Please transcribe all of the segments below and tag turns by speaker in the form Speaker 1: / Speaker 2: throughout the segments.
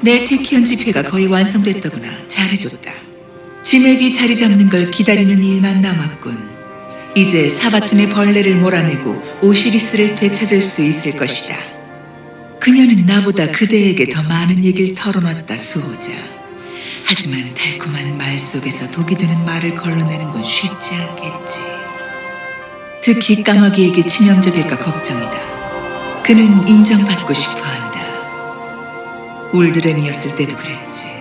Speaker 1: 내 테키온 지폐가 거의 완성됐더구나. 잘해줬다. 지맥이 자리 잡는 걸 기다리는 일만 남았군. 이제 사바툰의 벌레를 몰아내고 오시리스를 되찾을 수 있을 것이다. 그녀는 나보다 그대에게 더 많은 얘기를 털어놨다, 수호자. 하지만 달콤한 말 속에서 독이 드는 말을 걸러내는 건 쉽지 않겠지. 특히 까마귀에게 치명적일까 걱정이다. 그는 인정받고 싶어 한다. 울드렌이었을 때도 그랬지.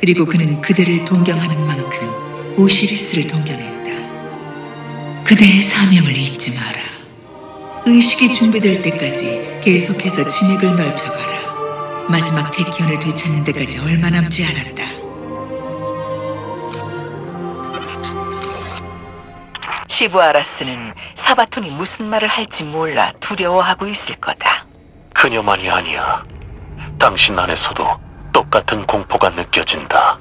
Speaker 1: 그리고 그는 그대를 동경하는 만큼 오시리스를 동경했다. 그대의 사명을 잊지 마라. 의식이 준비될 때까지 계속해서 진액을 넓혀가라. 마지막 테키온을 되찾는 데까지 얼마 남지 않았다.
Speaker 2: 시부아라스는 사바톤이 무슨 말을 할지 몰라 두려워하고 있을 거다.
Speaker 3: 그녀만이 아니야. 당신 안에서도 똑같은 공포가 느껴진다.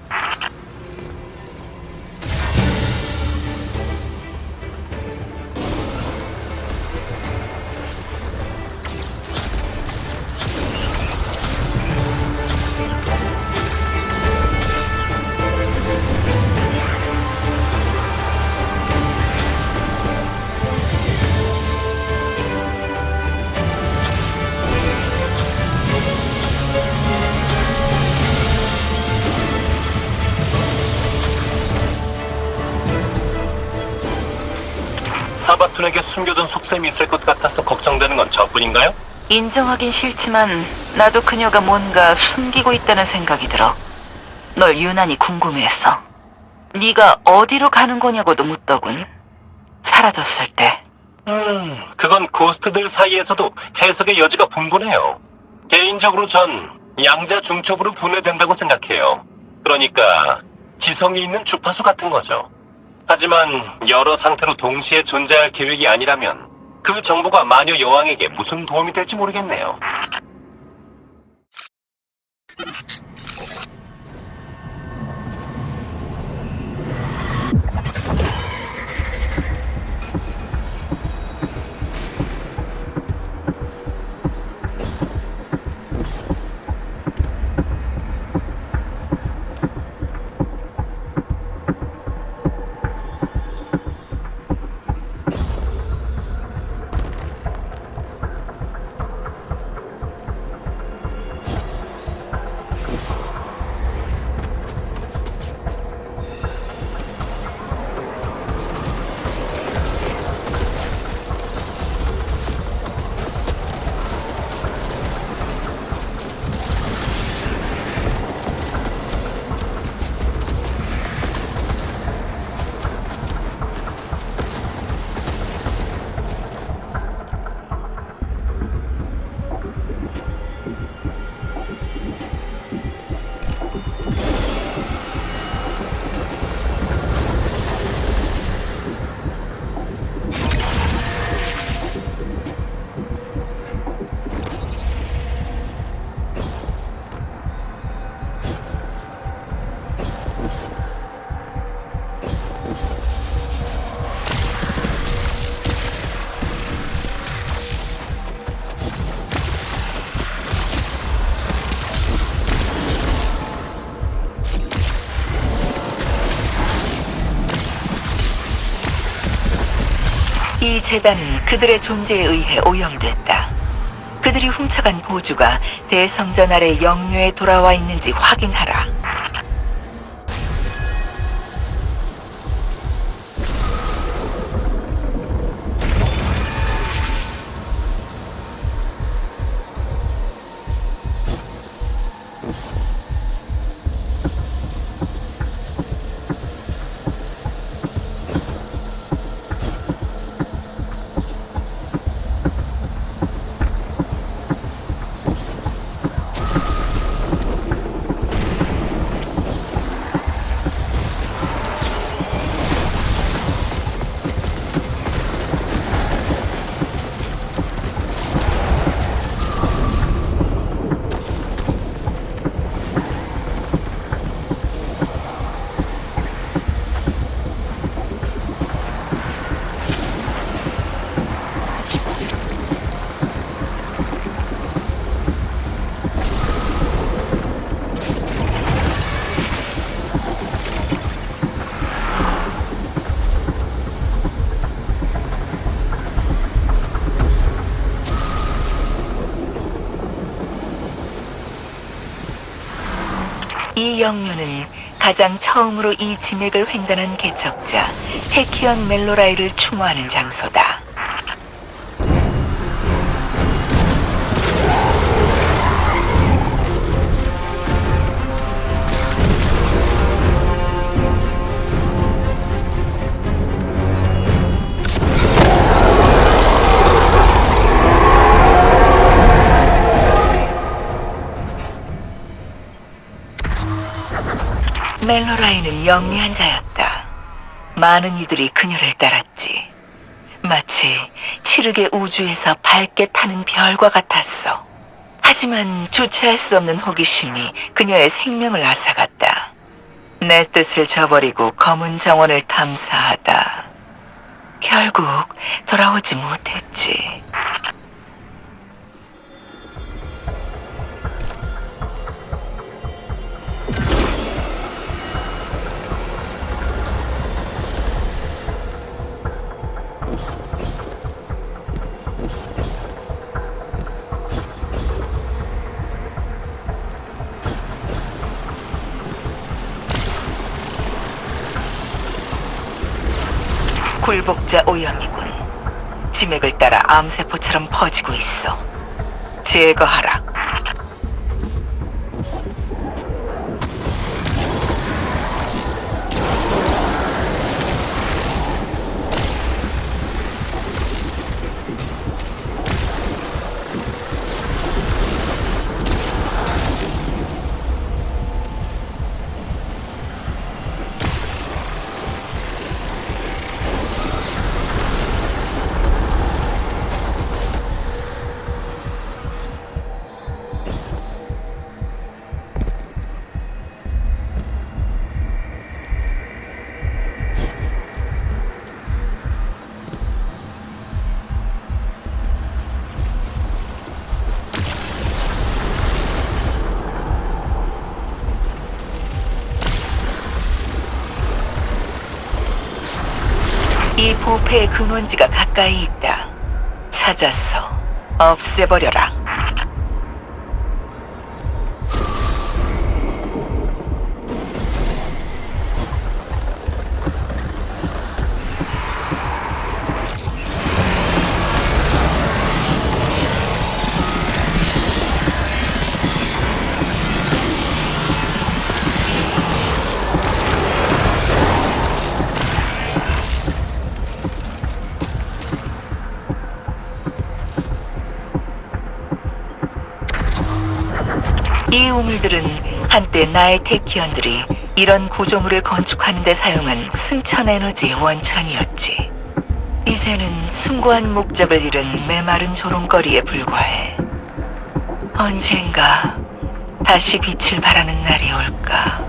Speaker 3: 사바툰에게 숨겨둔 속셈이 있을 것 같아서 걱정되는 건 저뿐인가요?
Speaker 2: 인정하긴 싫지만 나도 그녀가 뭔가 숨기고 있다는 생각이 들어. 널 유난히 궁금해했어. 네가 어디로 가는 거냐고도 묻더군. 사라졌을 때.
Speaker 3: 음, 그건 고스트들 사이에서도 해석의 여지가 분분해요. 개인적으로 전 양자 중첩으로 분해된다고 생각해요. 그러니까 지성이 있는 주파수 같은 거죠. 하지만 여러 상태로 동시에 존재할 계획이 아니라면 그 정보가 마녀 여왕에게 무슨 도움이 될지 모르겠네요.
Speaker 2: 이 재단은 그들의 존재에 의해 오염됐다. 그들이 훔쳐간 보주가 대성전 아래 영유에 돌아와 있는지 확인하라.
Speaker 1: 이 영묘는 가장 처음으로 이 지맥을 횡단한 개척자 테키언 멜로라이를 추모하는 장소다. 멜로라이는 영리한 자였다. 많은 이들이 그녀를 따랐지. 마치 치르게 우주에서 밝게 타는 별과 같았어. 하지만 주체할 수 없는 호기심이 그녀의 생명을 앗아갔다. 내 뜻을 저버리고 검은 정원을 탐사하다. 결국 돌아오지 못했지. 굴복자 오염이군. 지맥을 따라 암세포처럼 퍼지고 있어. 제거하라. 이 부패의 근원지가 가까이 있다. 찾아서 없애버려라. 이 우물들은 한때 나의 테키언들이 이런 구조물을 건축하는 데 사용한 승천 에너지의 원천이었지. 이제는 숭고한 목적을 잃은 메마른 조롱거리에 불과해. 언젠가 다시 빛을 발하는 날이 올까.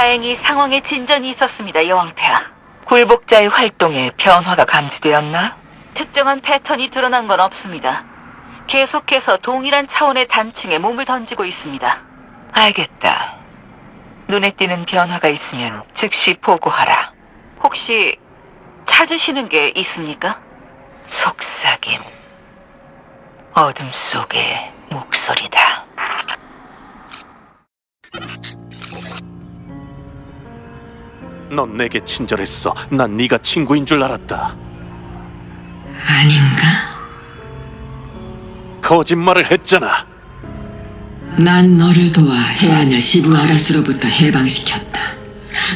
Speaker 1: 다행히 상황에 진전이 있었습니다, 여왕폐하. 굴복자의 활동에 변화가 감지되었나? 특정한 패턴이 드러난 건 없습니다. 계속해서 동일한 차원의 단층에 몸을 던지고 있습니다. 알겠다. 눈에 띄는 변화가 있으면 즉시 보고하라. 혹시 찾으시는 게 있습니까? 속삭임. 어둠 속의 목소리다.
Speaker 4: 넌 내게 친절했어. 난 네가 친구인 줄 알았다.
Speaker 5: 아닌가?
Speaker 4: 거짓말을 했잖아.
Speaker 5: 난 너를 도와 해안을 시부 아라스로부터 해방시켰다.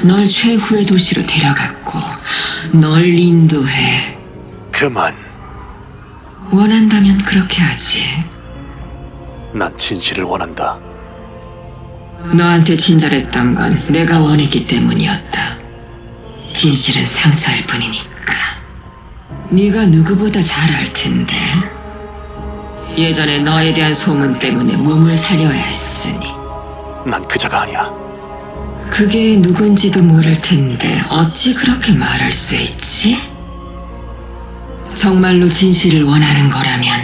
Speaker 5: 널 최후의 도시로 데려갔고 널 인도해.
Speaker 4: 그만.
Speaker 5: 원한다면 그렇게 하지.
Speaker 4: 난 진실을 원한다.
Speaker 5: 너한테 친절했던 건 내가 원했기 때문이었다. 진실은 상처일 뿐이니까. 네가 누구보다 잘 알 텐데. 예전에 너에 대한 소문 때문에 몸을 사려야 했으니.
Speaker 4: 난 그자가 아니야.
Speaker 5: 그게 누군지도 모를 텐데 어찌 그렇게 말할 수 있지? 정말로 진실을 원하는 거라면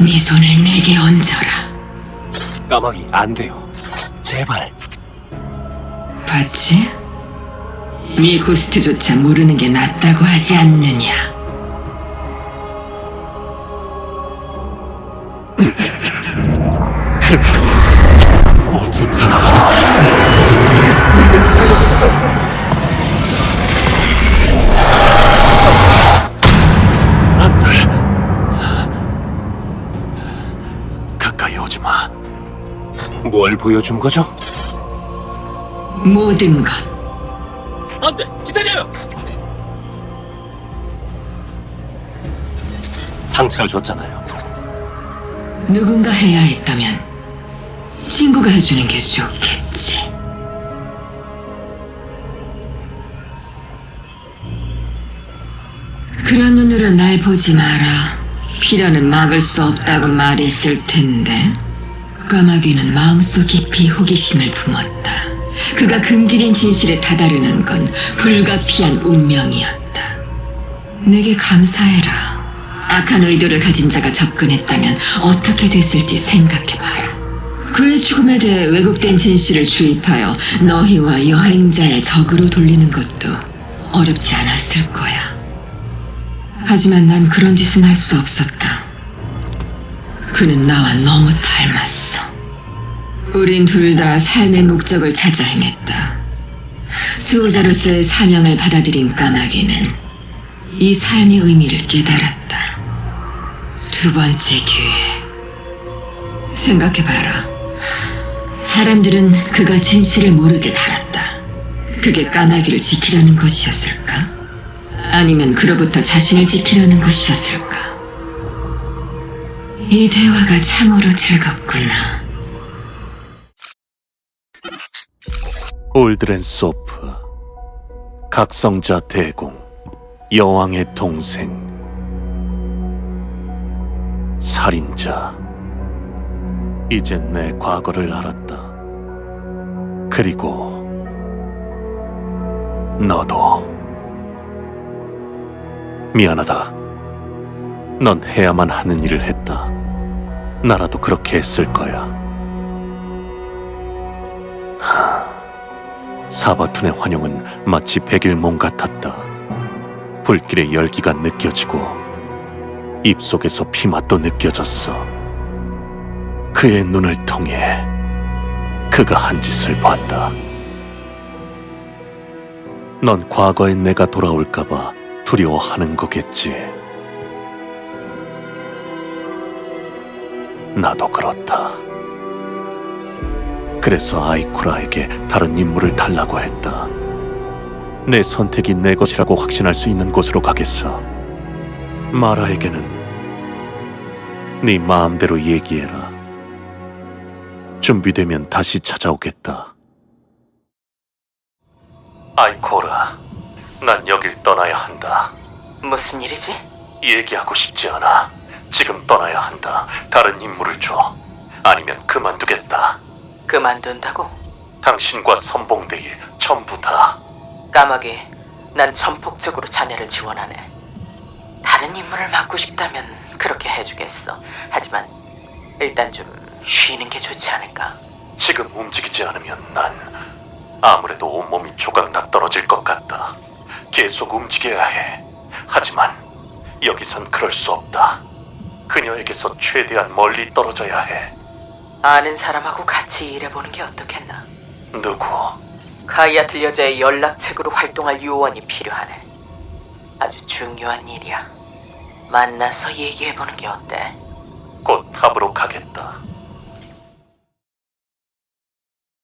Speaker 5: 네 손을 내게 얹어라.
Speaker 3: 까마귀 안 돼요. 제발.
Speaker 5: 봤지? 네 고스트조차 모르는 게 낫다고 하지 않느냐?
Speaker 4: 안 돼. 가까이 오지 마.
Speaker 3: 뭘 보여준 거죠?
Speaker 5: 모든 것
Speaker 3: 상처를 줬잖아요.
Speaker 5: 누군가 해야 했다면 친구가 해주는 게 좋겠지. 그런 눈으로 날 보지 마라. 피라는 막을 수 없다고 말했을 텐데. 까마귀는 마음속 깊이 호기심을 품었다. 그가 금기린 진실에 다다르는 건 불가피한 운명이었다. 내게 감사해라. 악한 의도를 가진 자가 접근했다면 어떻게 됐을지 생각해봐라. 그의 죽음에 대해 왜곡된 진실을 주입하여 너희와 여행자의 적으로 돌리는 것도 어렵지 않았을 거야. 하지만 난 그런 짓은 할 수 없었다. 그는 나와 너무 닮았어. 우린 둘 다 삶의 목적을 찾아 헤맸다. 수호자로서의 사명을 받아들인 까마귀는 이 삶의 의미를 깨달았다. 두 번째 기회. 생각해봐라. 사람들은 그가 진실을 모르게 바랐다. 그게 까마귀를 지키려는 것이었을까? 아니면 그로부터 자신을 지키려는 것이었을까? 이 대화가 참으로 즐겁구나.
Speaker 4: 올드렌 소프. 각성자 대공. 여왕의 동생. 살인자. 이제 내 과거를 알았다. 그리고 너도 미안하다. 넌 해야만 하는 일을 했다. 나라도 그렇게 했을 거야. 하, 사바툰의 환영은 마치 백일 몸 같았다. 불길의 열기가 느껴지고 입속에서 피맛도 느껴졌어. 그의 눈을 통해 그가 한 짓을 봤다. 넌 과거의 내가 돌아올까봐 두려워하는 거겠지. 나도 그렇다. 그래서 아이쿠라에게 다른 임무를 달라고 했다. 내 선택이 내 것이라고 확신할 수 있는 곳으로 가겠어. 마라에게는 네 마음대로 얘기해라. 준비되면 다시 찾아오겠다. 아이코라, 난 여길 떠나야 한다.
Speaker 1: 무슨 일이지?
Speaker 4: 얘기하고 싶지 않아. 지금 떠나야 한다. 다른 임무를 줘. 아니면 그만두겠다.
Speaker 1: 그만둔다고?
Speaker 4: 당신과 선봉대일 전부 다.
Speaker 1: 까마귀, 난 전폭적으로 자네를 지원하네. 다른 임무를 맡고 싶다면 그렇게 해주겠어. 하지만 일단 좀 쉬는 게 좋지 않을까?
Speaker 4: 지금 움직이지 않으면 난 아무래도 온몸이 조각나 떨어질 것 같다. 계속 움직여야 해. 하지만 여기선 그럴 수 없다. 그녀에게서 최대한 멀리 떨어져야 해.
Speaker 1: 아는 사람하고 같이 일해보는 게 어떻겠나?
Speaker 4: 누구?
Speaker 6: 가이아틀 여자의 연락책으로 활동할 요원이 필요하네. 아주 중요한 일이야. 만나서 얘기해보는 게 어때?
Speaker 4: 곧 탑으로 가겠다.